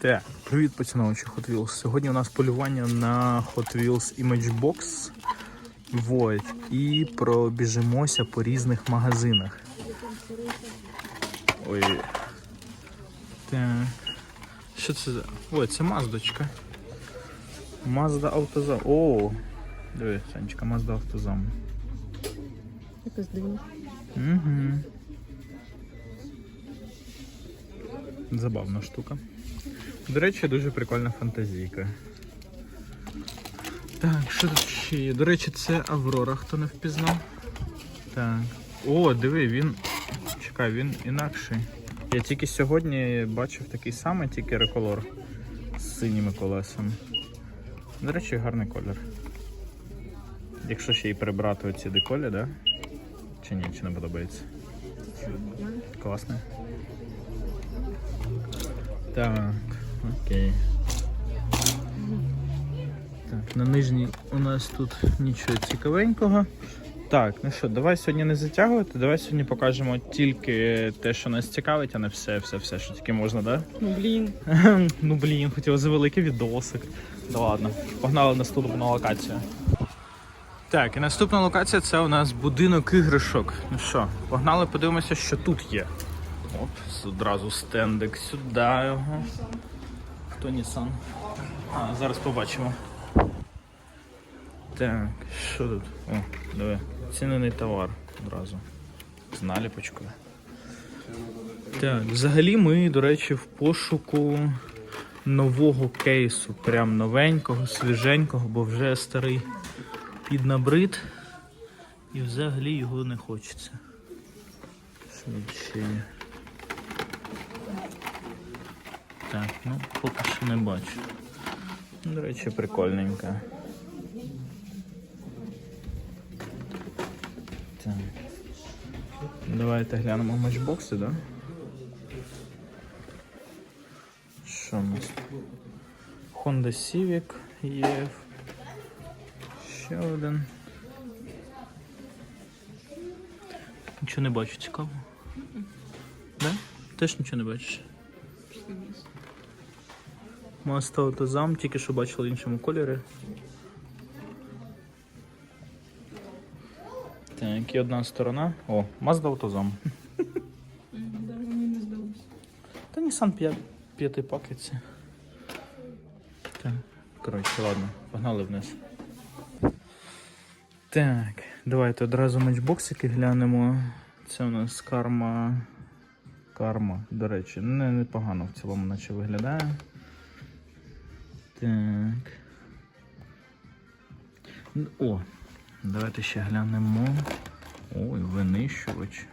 Так, привіт, поціновувачі Hot Wheels. Сьогодні у нас полювання на Hot Wheels Image Box. Вот. І пробіжимося по різних магазинах. Ой. Так. Що це за. Ой, це Маздочка. Mazda Автозам. О! Диви, Санечка, Mazda Автозам. Якось дивно. Угу. Забавна штука. До речі, дуже прикольна фантазійка. Так, що тут ще є? До речі, це Аврора, хто не впізнав. Так. О, диви, він. Чекай, він інакший. Я тільки сьогодні бачив такий самий, тільки реколор з синіми колесами. До речі, гарний колір. Якщо ще й прибрати оці деколі, да? Чи ні, чи не подобається? Класний. Так, окей. Так, на нижній у нас тут нічого цікавенького. Так, ну що, давай сьогодні не затягувати, давай сьогодні покажемо тільки те, що нас цікавить, а не все, все, все, що тільки можна, да? Ну блін. ну блін, хотів за великий відосик. Да ладно, погнали наступну локацію. Так, і наступна локація це у нас будинок іграшок. Ну що, погнали, подивимося, що тут є. Оп, одразу стендик сюди його. Хто Нісан? А, зараз побачимо. Так, що тут? О, диви, цінений товар одразу. З наліпочкою. Так, взагалі ми, до речі, в пошуку нового кейсу. Прям новенького, свіженького, бо вже старий піднабрид. І взагалі його не хочеться. Що ще є? Так, ну поки що не бачу. До речі, прикольненька. Так. Давайте глянемо матчбокси, да? Що у нас? Honda Civic є. Ще один. Нічого не бачу цікаво. Да? Теж нічого не бачиш. Маста Автозам, тільки що бачили в іншому кольорі. Так, і одна сторона. О, Mazda Автозам. Та Nissan 5, 5 Pocket. Так, коротше, ладно, погнали вниз. Так, давайте одразу матчбоксики глянемо. Це у нас карма. Карма, до речі, не, непогано в цілому наче виглядає. Так. О, давайте ще глянемо. Ой, винищувач.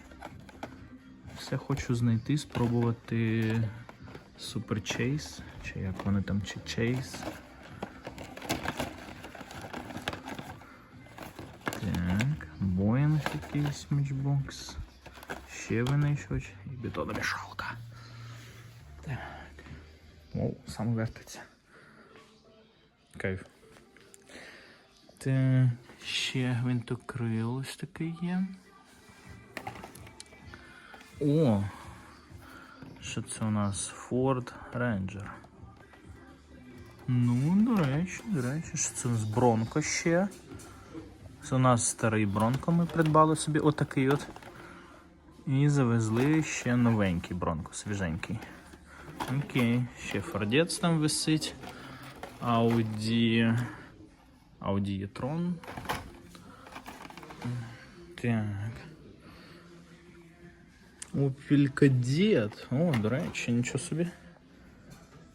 Все хочу знайти, спробувати Super Chase, чи як вони там, чи Chase. Так, Boeing якийсь матчбокс. Ще винищувач і бетономішалка. Так. О, сам вертиться. Кайф. Так, ще гвинтокрил ось такий є. О! Що це у нас? Ford Ranger. Ну, до речі, до речі, що це у нас Бронко ще. Це у нас старий Бронко ми придбали собі отакий от. І завезли ще новенький Бронко, свіженький. Окей, ще Фордець там висить. Audi. Audi e-tron. Так. Opel Kadett. О, до речі, нічого собі.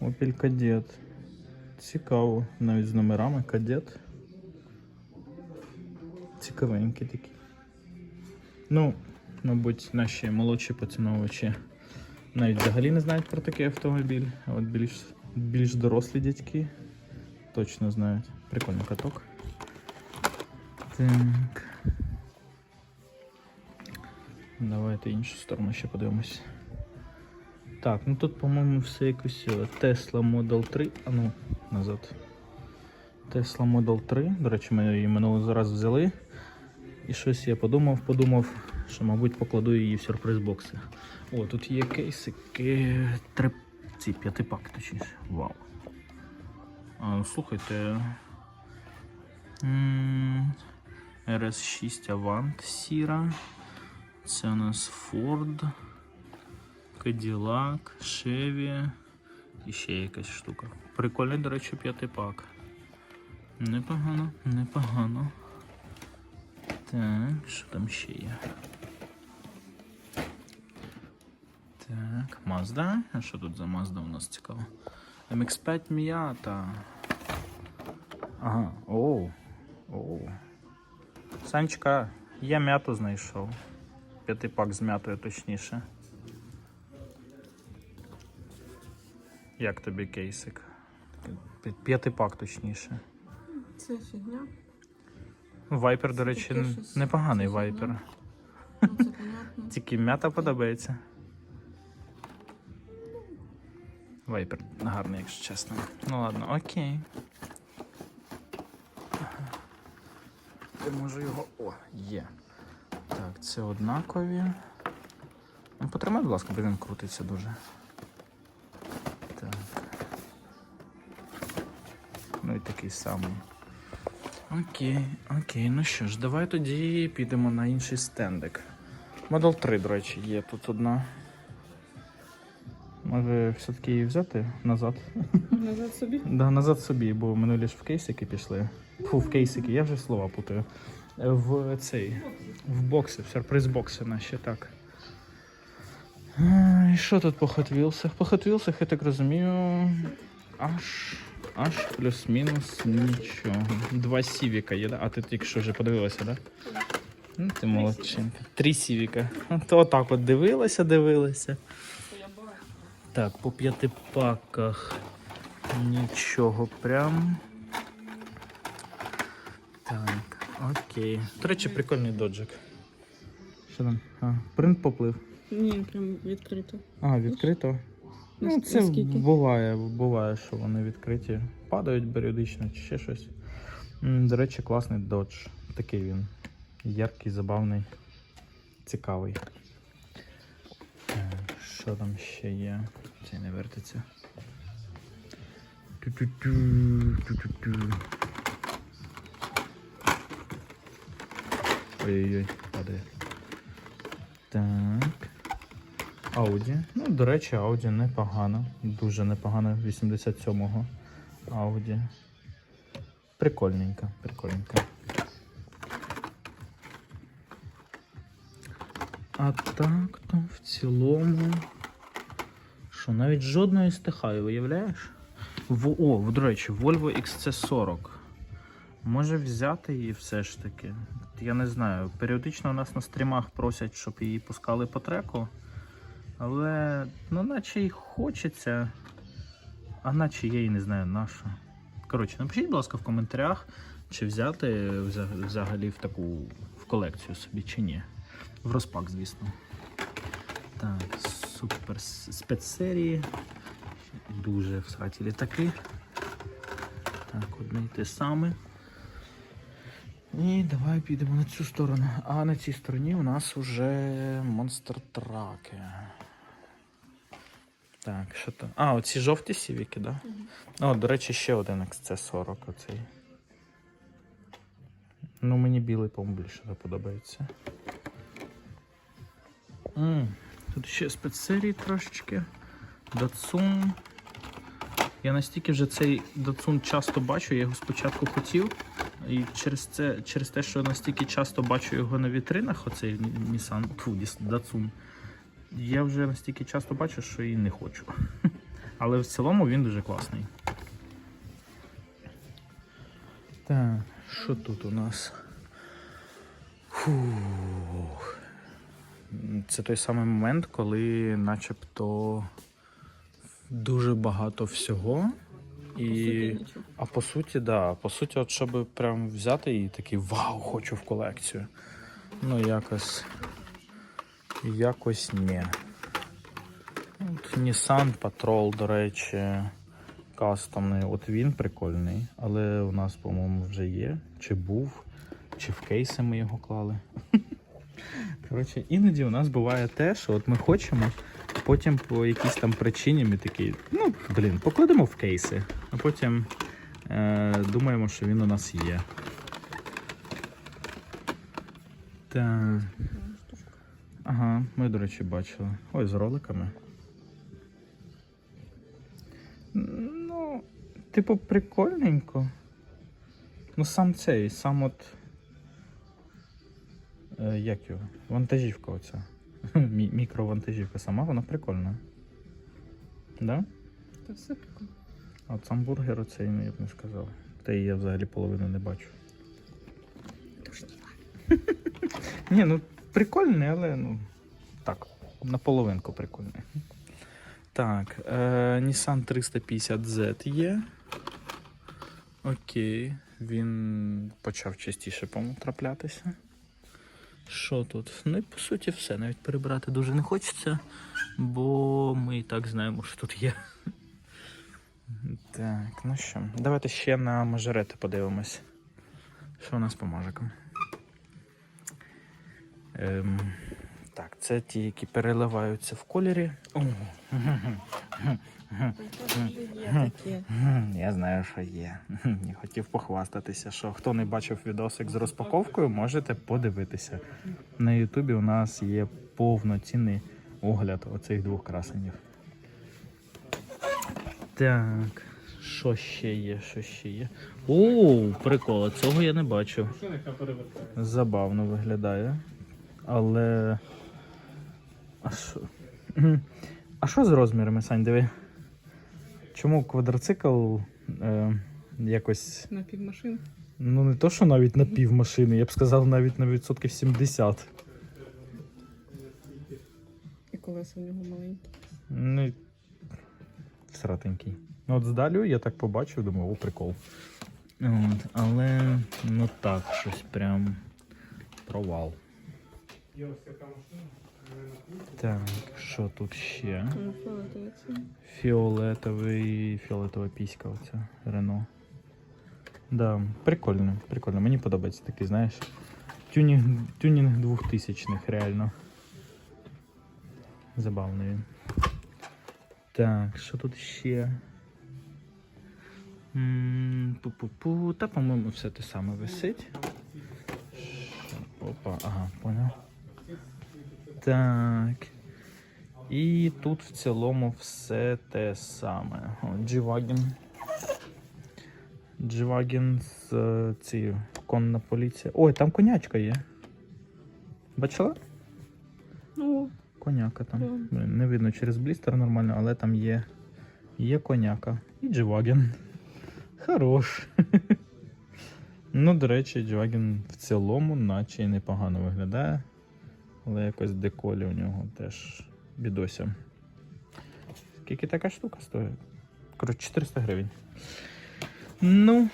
Opel Kadett. Цікаво, навіть з номерами Kadett. Цікавенький такий. Ну, мабуть, наші молодші поціновувачі навіть взагалі не знають про такий автомобіль, а от більш, більш дорослі дядьки точно знають. Прикольний каток. Так. Давайте іншу сторону ще подивимось. Так, ну тут, по-моєму, все якось Tesla Model 3. А ну, назад. Tesla Model 3. До речі, ми її минулого раз взяли. І щось я подумав, подумав, що, мабуть, покладу її в сюрприз бокси. О, тут є кейсики. Три Ці п'ятипак, точніше. Вау. А, ну, слухайте. М, RS6 Avant Сіра. Це у нас Ford, Cadillac, Chevy і ще якась штука. Прикольний, до речі, п'ятипак. Непогано, непогано. Так, що там ще є? Так, Mazda. А що тут за Mazda у нас цікаво? MX5 Miata. Ага, оу. Оу. Санечка, я м'яту знайшов. П'ятипак з м'ятою точніше. Як тобі кейсик? П'я- П'ятипак точніше. Це фігня. Вайпер, до речі, непоганий вайпер. Ну. Тільки м'ята подобається. Вайпер гарний, якщо чесно. Ну ладно, окей. Я можу його. О, є. Так, це однакові. Ну, потримай, будь ласка, бо він крутиться дуже. Так. Ну і такий самий. Окей, окей, ну що ж, давай тоді підемо на інший стендик. Model 3, до речі, є тут одна. Може все-таки її взяти назад? Назад собі. Да, назад собі, бо минулі ж в кейсики пішли. Фу, в кейсики, я вже слова путаю. В цей. В бокси, в сюрприз бокси наші, так. І що тут по Hot Wheels? По Hot Wheels, я так розумію, аж, аж плюс-мінус нічого. Два сівіка є, да? А ти тільки що вже подивилася, так? Да? Ну, ти молодчинка. Три сівіка. То отак от дивилася, дивилася. Так, по п'ятипаках нічого прям. Так, окей. До речі, прикольний доджик. Що там? А, принт поплив. Ні, прям відкрито. А, відкрито. Ну, це наскільки? буває, буває, що вони відкриті. Падають періодично чи ще щось. М, До речі, класний додж. Такий він. Яркий, забавний, цікавий. Так, що там ще є? Цей не вертиться. Ту-ту-ту, ту-ту-ту. Ой-ой-ой, падає. Так. Ауді. Ну, до речі, Ауді непогано. Дуже непогано 87-го Ауді. Прикольненько, прикольненько. А так, то в цілому. Що, навіть жодної стихаю, виявляєш? В, о, до речі, Volvo XC40. Може взяти її все ж таки. Я не знаю. Періодично у нас на стрімах просять, щоб її пускали по треку. Але, ну, наче й хочеться. А наче я і не знаю на що. Коротше, напишіть, будь ласка, в коментарях, чи взяти взагалі в таку в колекцію собі, чи ні. В розпак, звісно. Так, супер спецсерії. Дуже всраті літаки. Так, одне й те саме. І давай підемо на цю сторону. А на цій стороні у нас уже монстр траки. Так, що там? А, оці жовті сівіки, так? Да? О, до речі, ще один XC40 оцей. Ну, мені білий, по-моєму, більше подобається. М, Тут ще спецсерії трошечки. Датсун. Я настільки вже цей Датсун часто бачу, я його спочатку хотів. І через це, через те, що настільки часто бачу його на вітринах, оцей Nissan, Datsun, я вже настільки часто бачу, що і не хочу. Але в цілому він дуже класний. Так, що тут у нас? Фух. Це той самий момент, коли начебто дуже багато всього. І... А по суті, да. По суті, от щоб прям взяти і такий вау, хочу в колекцію. Ну, якось. Якось ні. От Nissan Patrol, до речі, кастомний. От він прикольний, але у нас, по-моєму, вже є. Чи був, чи в кейси ми його клали. Коротше, іноді у нас буває те, що от ми хочемо Потім по якійсь там причині ми такі, ну, блін, покладемо в кейси, а потім е, думаємо, що він у нас є. Так. Ага, ми, до речі, бачили. Ой, з роликами. Ну, типу, прикольненько. Ну, сам цей, сам от. Е, як його? Вантажівка оця. Мі- мікровантажівка сама, вона прикольна. Да? Та все прикольно. А от сам бургер оцей, ну, я б не сказав. Та і я взагалі половину не бачу. Ні, ну прикольний, але ну. Так, наполовинку прикольний. Так, е, Nissan 350Z є. Окей. Він почав частіше по-моєму, траплятися. Що тут? Ну і по суті все. Навіть перебирати дуже не хочеться, бо ми і так знаємо, що тут є. Так, ну що, давайте ще на мажорети подивимось. Що у нас по мажикам? Ем, так, це ті, які переливаються в кольорі. О. я знаю, що є. Я хотів похвастатися, що хто не бачив відосик з розпаковкою, можете подивитися. На Ютубі у нас є повноцінний огляд оцих двох красенів. Так, що ще є? Що ще є? О, прикол, цього я не бачив. Забавно виглядає. Але. А що? А що з розмірами, Сань, диви? Чому квадроцикл е, якось. На півмашин. Ну, не то, що навіть на пів машини, я б сказав навіть на відсотків 70. І колеса в нього маленькі. Ну, сратенький. Ну, от здалю я так побачив, думаю, о, прикол. От, але ну так, щось прям провал. Так, що тут ще? Ну. Фіолетовий, фіолетова піська оця Рено. Да, прикольно, прикольно. Мені подобається такий, знаєш. Тюнінг, тюнінг 2000-х, реально. Забавний він. Так, що тут ще? Пу-пу-пу. Та, по-моєму, все те саме висить. Опа, ага, поняв. Так. І тут в цілому все те саме. G-Wagon. G-Wagon з е, цією конна поліція. Ой, там конячка є. Бачила? Ну, Коняка там. Блін, Не видно через блістер нормально, але там є. Є коняка. І G-Wagon. Хорош. ну, до речі, G-Wagon в цілому, наче і непогано виглядає. Але якось деколі у нього теж бідося. Скільки така штука стоїть? Коротше, 400 гривень. Ну.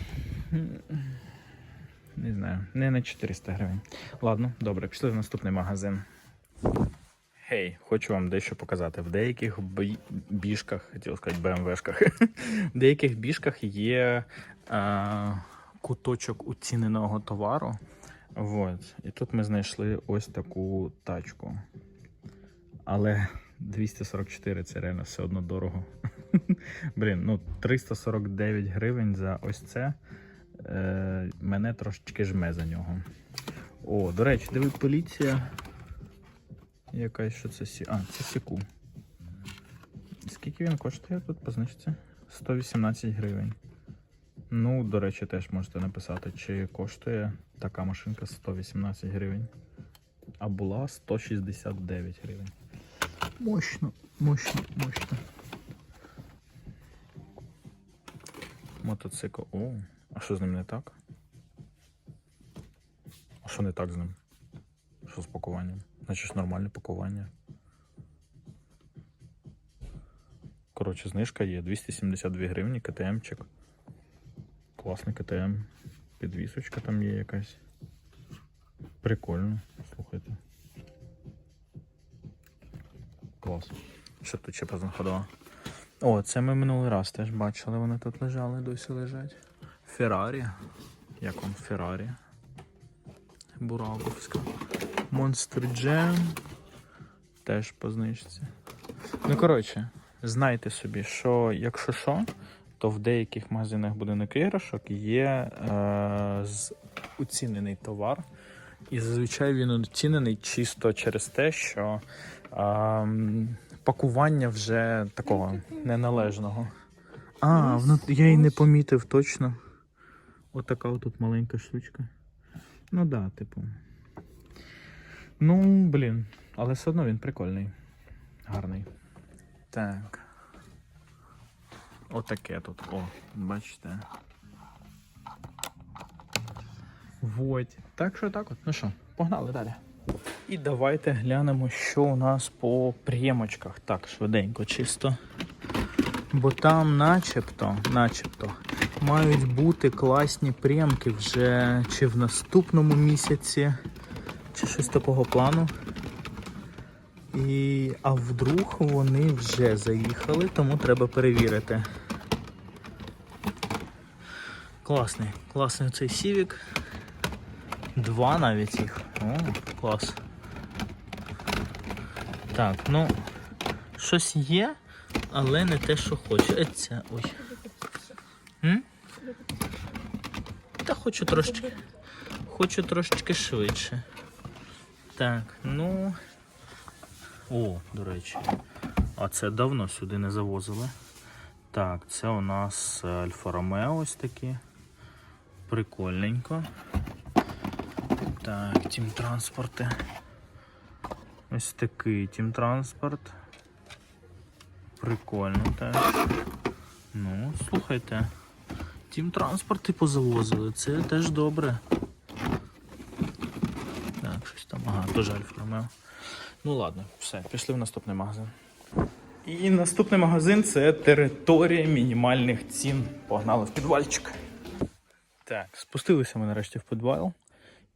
Не знаю, не на 400 гривень. Ладно, добре, пішли в наступний магазин. Гей, хочу вам дещо показати. В деяких біжках, хотів сказати БМВшках, в деяких біжках є а, куточок уціненого товару. Вот. І тут ми знайшли ось таку тачку. Але 244 це реально все одно дорого. Блін, ну 349 гривень за ось це. Е, мене трошечки жме за нього. О, до речі, диви, поліція. Якась що це сі. А, це сіку. Скільки він коштує тут позначиться? 118 гривень. Ну, до речі, теж можете написати, чи коштує така машинка 118 гривень. А була 169 гривень. Мощно, мощно, мощно. Мотоцикл. О, а що з ним не так? А що не так з ним? Що з пакуванням? Значить нормальне пакування. Коротше, знижка є 272 гривні, КТМчик. Класний КТМ. Підвісочка там є якась. Прикольно, слухайте. Клас. Що тут ще познаходила? О, це ми минулий раз теж бачили, вони тут лежали, досі лежать. Феррарі. Як вам Феррарі? Бураковська. Monster Jam. Теж по знижці. Ну, коротше, знайте собі, що якщо що, то в деяких магазинах будинок іграшок є е, оцінений товар. І зазвичай він оцінений чисто через те, що е, пакування вже такого неналежного. А, воно, я й не помітив точно. Отака отут маленька штучка. Ну да, типу. Ну, блін, але все одно він прикольний. Гарний. Так. Отаке тут. О, бачите. Вот. Так що так от. Ну що, погнали далі. І давайте глянемо, що у нас по прямочках. Так, швиденько, чисто. Бо там начебто, начебто, мають бути класні прямки вже чи в наступному місяці, чи щось такого плану. І, а вдруг вони вже заїхали, тому треба перевірити. Класний, класний цей сівік. Два навіть їх. О, клас. Так, ну, щось є, але не те, що хочу. Це, ой. М? Та хочу трошечки. Хочу трошечки швидше. Так, ну. О, до речі. А це давно сюди не завозили. Так, це у нас е, Альфа Ромео ось такі. Прикольненько. Так, тім транспорти. Ось такий тім транспорт. Прикольно теж. Ну, слухайте. Тім транспорти позавозили, це теж добре. Так, щось там. Ага, теж Альфа Ромео. Ну ладно, все, пішли в наступний магазин. І наступний магазин це територія мінімальних цін. Погнали в підвальчик. Так, спустилися ми нарешті в підвал.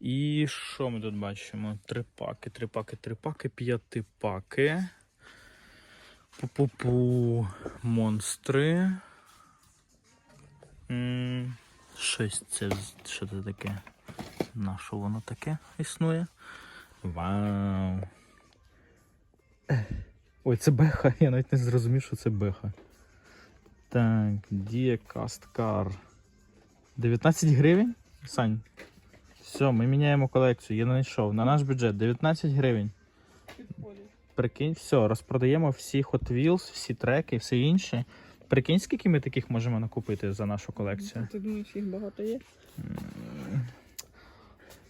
І що ми тут бачимо? Три паки, три паки, три паки, п'яти паки. Пу-пу-пу. Монстри. Щось це що це таке? На що воно таке існує? Вау. Ой, це беха, я навіть не зрозумів, що це беха. Так, Car. 19 гривень? Сань. Все, ми міняємо колекцію. Я знайшов. На наш бюджет 19 гривень. Прикинь, все, розпродаємо всі Hot Wheels, всі треки, все інше. Прикинь, скільки ми таких можемо накупити за нашу колекцію. Ти думаєш, їх багато є?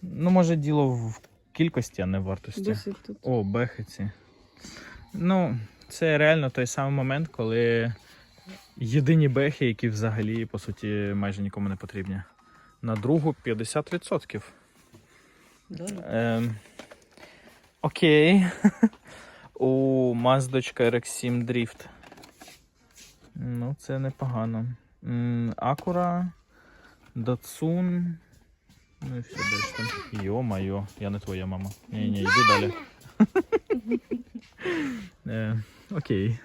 Ну, може, діло в кількості, а не в вартості. Досить тут. О, бехиці. Ну, це реально той самий момент, коли єдині бехи, які взагалі, по суті, майже нікому не потрібні. На другу 50%. Да? Ем, окей. У Маздочка RX7 Drift. Ну, це непогано. Акура, Датсун. Ну і все далі там. Йо-майо, я не твоя мама. Ні, ні, йди далі. Е, окей.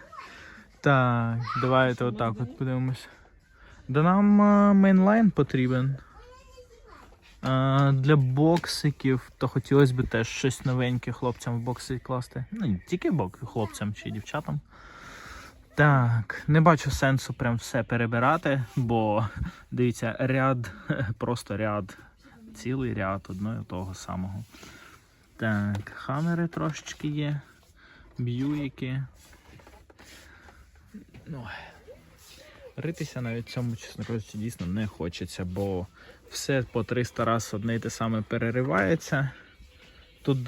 Так, давайте отак от подивимось. Да нам е, мейнлайн потрібен. А, для боксиків, то хотілося б теж щось новеньке хлопцям в бокси класти. Ну, не тільки бок, хлопцям чи дівчатам. Так, не бачу сенсу прям все перебирати, бо дивіться, ряд, просто ряд, цілий ряд одного і того самого. Так, хамери трошечки є, б'юїки. Ну, ритися навіть цьому, чесно кажучи, дійсно не хочеться, бо все по 300 раз одне й те саме переривається. Тут,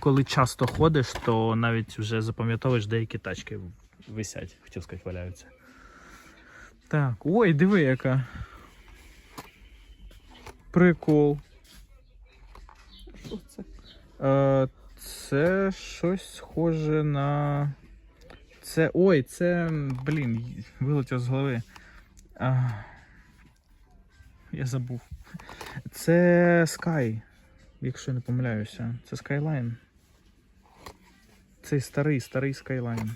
коли часто ходиш, то навіть вже запам'ятовуєш деякі тачки висять, хотів сказати, валяються. Так, ой, диви яка. Прикол. Що це? Е, це щось схоже на. Це. Ой, це. Блін, вилетів з голови. А, я забув. Це Sky, якщо не помиляюся. Це Skyline. Цей старий, старий Skyline.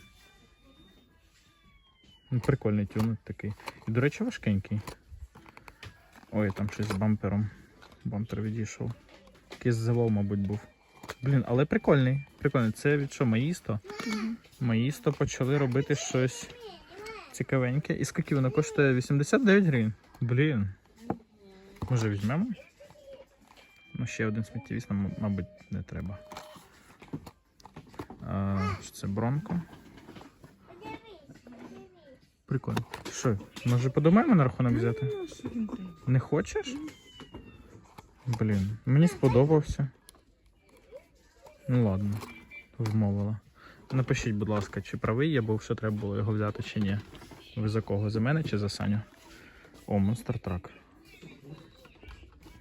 Ну, Прикольний тюнок такий. І, до речі, важкенький. Ой, там щось з бампером. Бампер відійшов. Якийсь завал, мабуть, був. Блін, але прикольний. Прикольний. Це від що, Маїсто? Маїсто почали робити щось цікавеньке. І скільки воно коштує? 89 гривень. Блін. Може візьмемо? Ну, ще один сміттєвіс нам, мабуть, не треба. А, що це бронко. Прикольно. Що, може подумаємо на рахунок взяти? Ну? Не хочеш? Блін, мені сподобався. Ну ладно, вмовила. Напишіть, будь ласка, чи правий я був, що треба було його взяти, чи ні. Ви за кого? За мене чи за Саню? О, Monster Truck.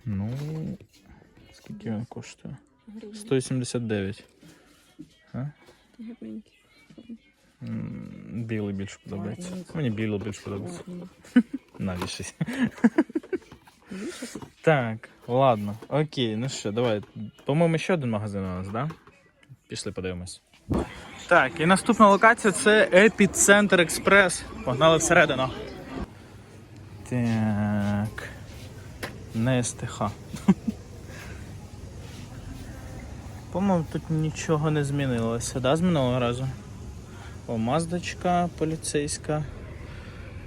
Ну. Скільки він коштує? Гарний. 179. А? Білий більше подобається. Мені білий більше подобається. Навішись. Так, ладно, окей, ну що, давай. По-моєму, ще один магазин у нас, да? Пішли подивимось. Так, і наступна локація це Епіцентр Експрес. Погнали всередину. Так. Не СТХ. По-моєму, тут нічого не змінилося, да, з минулого разу? О, маздочка поліцейська.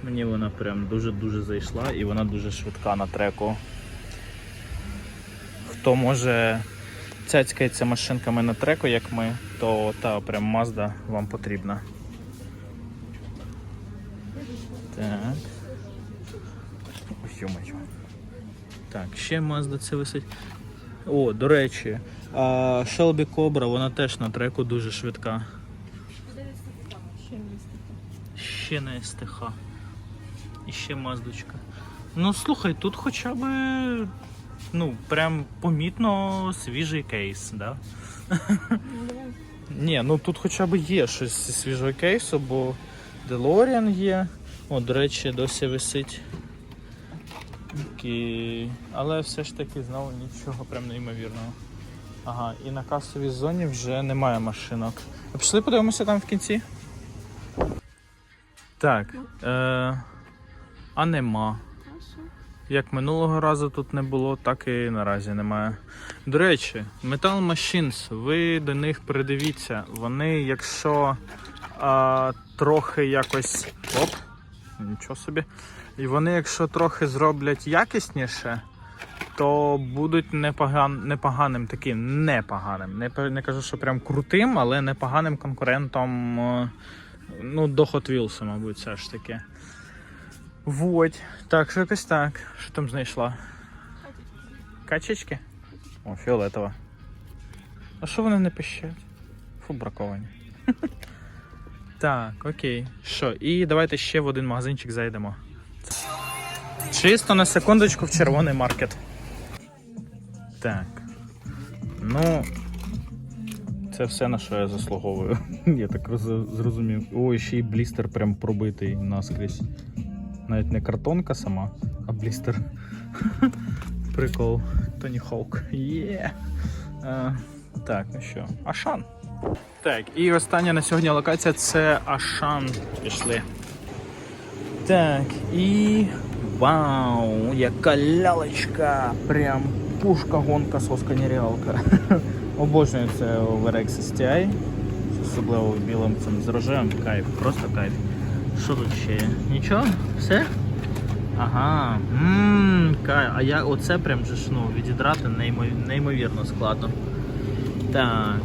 Мені вона прям дуже-дуже зайшла і вона дуже швидка на треку. Хто може цяцькається машинками на треку, як ми, то та прям Mazda вам потрібна. Так. Ой, ё-моё. Так, ще Mazda це висить. О, до речі, Shelby Cobra, вона теж на треку дуже швидка. Ще не СТХ. І ще маздочка. Ну слухай, тут хоча б ну, прям помітно свіжий кейс, да? Ну. Ні, ну тут хоча б є щось зі свіжого кейсу, бо DeLorean є. О, до речі, досі висить. Окей. Але все ж таки знову нічого прям неймовірного. Ага, і на касовій зоні вже немає машинок. А пішли подивимося там в кінці. Так. Е- а нема. Як минулого разу тут не було, так і наразі немає. До речі, Metal Machines, ви до них придивіться. Вони, якщо а, трохи якось. Оп, нічого собі. І вони, якщо трохи зроблять якісніше, то будуть непоган, непоганим таким, непоганим. Не, не кажу, що прям крутим, але непоганим конкурентом е, ну, до Hot Wheels, мабуть, все ж таки. Вот. Так, що якось так. Що там знайшла? Качечки? О, фіолетова. А що вони не пищать? Фу, браковані. Так, окей. Що, і давайте ще в один магазинчик зайдемо. Чисто на секундочку в червоний маркет. Так. Ну. Це все на що я заслуговую. Я так зрозумів. Ой, ще й блістер прям пробитий наскрізь. Навіть не картонка сама, а блістер. Прикол. Тоні Хоук. Є. Е, Так, ну що, Ашан. Так, і остання на сьогодні локація це Ашан. Пішли. Так, і. Вау! Яка лялечка! Прям пушка, гонка, соска, нереалка. Обожнюю це в RX STI. Особливо білим цим з рожевим. Кайф, просто кайф. Що тут ще є? Нічого? Все? Ага. Ммм, кайф. А я оце прям же ну, відідрати неймовірно складно. Так.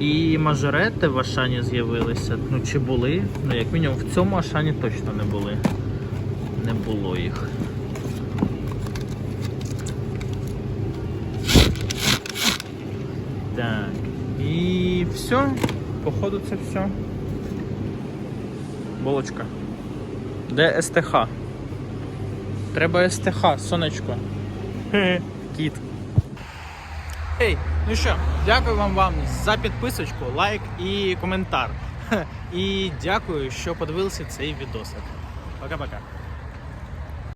І мажорети в Ашані з'явилися. Ну чи були? Ну, як мінімум, в цьому Ашані точно не були. Не було їх. Так. І все. Походу це все. Булочка. Де СТХ? Треба СТХ, сонечко. Хе, Кіт. Ей, ну що, дякую вам вам за підписочку, лайк і коментар. І дякую, що подивилися цей відосик. Пока-пока.